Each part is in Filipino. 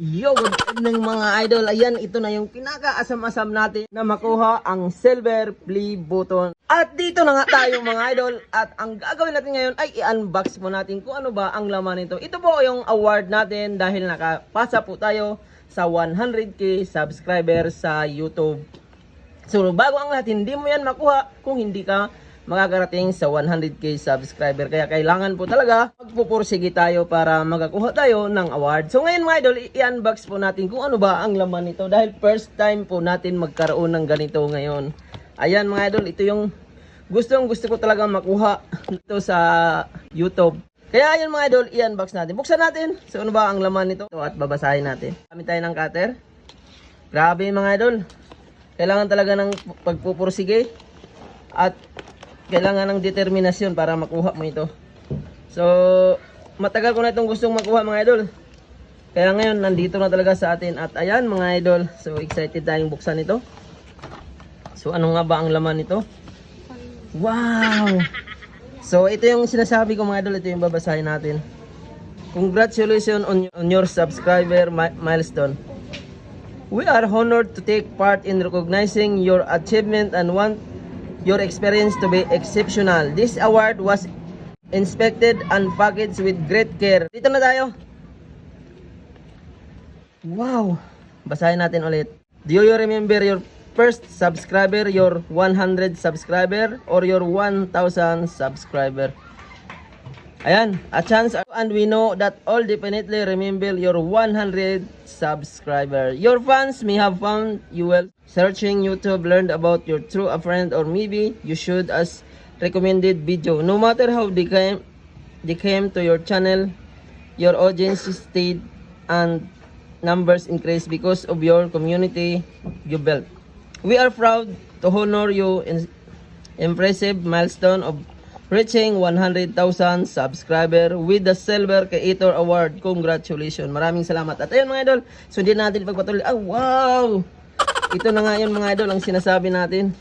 Yo, good evening mga idol. Ayan, ito na yung pinaka-asam-asam natin na makuha ang silver play button. At dito na nga tayo mga idol. At ang gagawin natin ngayon ay i-unbox mo natin kung ano ba ang laman nito. Ito po yung award natin dahil nakapasa po tayo sa 100k subscriber sa YouTube. So bago ang lahat, hindi mo yan makuha kung hindi ka makakarating sa 100k subscriber. Kaya kailangan po talaga magpupursige tayo para magakuha tayo ng award. So ngayon mga idol, i-unbox po natin kung ano ba ang laman nito. Dahil first time po natin magkaroon ng ganito ngayon. Ayan mga idol, ito yung gustong gusto ko talaga makuha dito sa YouTube. Kaya ayan mga idol, i-unbox natin. Buksan natin. So ano ba ang laman nito? At babasahin natin. Kami tayo ng cutter. Grabe mga idol. Kailangan talaga ng pagpupursige at kailangan ng determinasyon para makuha mo ito. So, matagal ko na itong gustong makuha mga idol. Kaya ngayon, nandito na talaga sa atin. At ayan mga idol, so excited tayong buksan ito. So, ano nga ba ang laman nito? Wow! So, ito yung sinasabi ko mga idol, ito yung babasahin natin. Congratulations on, on your subscriber mi- milestone. We are honored to take part in recognizing your achievement and want your experience to be exceptional. This award was inspected and packaged with great care. Dito na tayo. Wow! Basahin natin ulit. Do you remember your first subscriber, your 100 subscriber, or your 1,000 subscriber? Ayan, a chance and we know that all definitely remember your 100 subscriber. Your fans may have found you well searching YouTube, learned about your true a friend or maybe you should as recommended video. No matter how they came, they came to your channel, your audience stayed and numbers increased because of your community you built. We are proud to honor you in impressive milestone of reaching 100,000 subscriber with the Silver Creator Award. Congratulations. Maraming salamat. At ayun mga idol, sundin natin pagpatuloy. Ah, wow! Ito na nga yun mga idol ang sinasabi natin.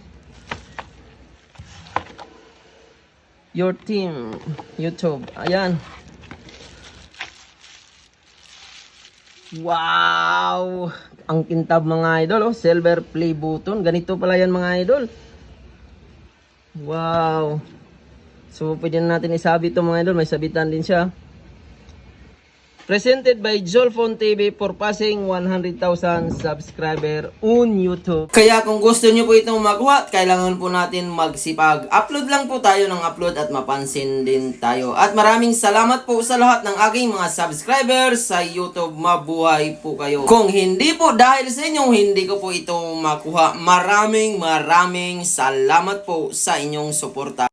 Your team, YouTube. Ayan. Wow! Ang kintab mga idol, oh. Silver play button. Ganito pala yan mga idol. Wow! So, pwede na natin isabi ito mga idol. May sabitan din siya. Presented by Jolfon TV for passing 100,000 subscriber on YouTube. Kaya kung gusto nyo po itong magawa, kailangan po natin magsipag. Upload lang po tayo ng upload at mapansin din tayo. At maraming salamat po sa lahat ng aking mga subscribers sa YouTube. Mabuhay po kayo. Kung hindi po dahil sa inyong hindi ko po ito makuha, maraming maraming salamat po sa inyong suporta.